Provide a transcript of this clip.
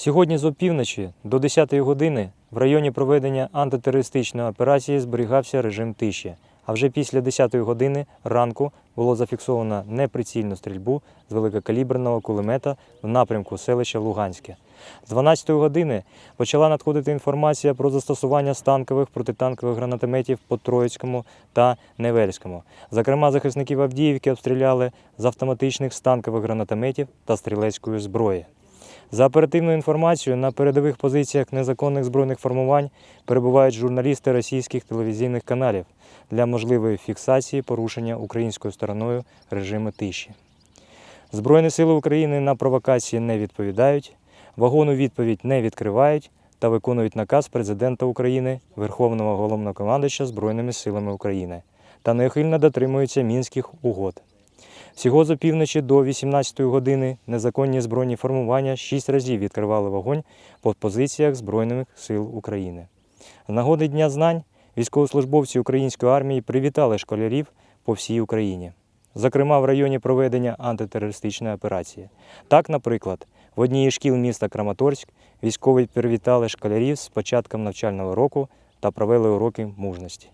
Сьогодні з опівночі до 10-ї години в районі проведення антитерористичної операції зберігався режим тиші. А вже після 10-ї години ранку було зафіксовано неприцільну стрільбу з великокаліберного кулемета в напрямку селища Луганське. З 12-ї години почала надходити інформація про застосування станкових протитанкових гранатометів по Троїцькому та Невельському. Зокрема, захисників Авдіївки обстріляли з автоматичних станкових гранатометів та стрілецької зброї. За оперативною інформацією, на передових позиціях незаконних збройних формувань перебувають журналісти російських телевізійних каналів для можливої фіксації порушення українською стороною режиму тиші. Збройні сили України на провокації не відповідають, вагону відповідь не відкривають та виконують наказ президента України, Верховного головнокомандуюча Збройними силами України та неухильно дотримуються мінських угод. Всього з опівночі до 18 години незаконні збройні формування шість разів відкривали вогонь по позиціях Збройних сил України. З нагоди Дня знань військовослужбовці української армії привітали школярів по всій Україні, зокрема в районі проведення антитерористичної операції. Так, наприклад, в одній із шкіл міста Краматорськ військові привітали школярів з початком навчального року та провели уроки мужності.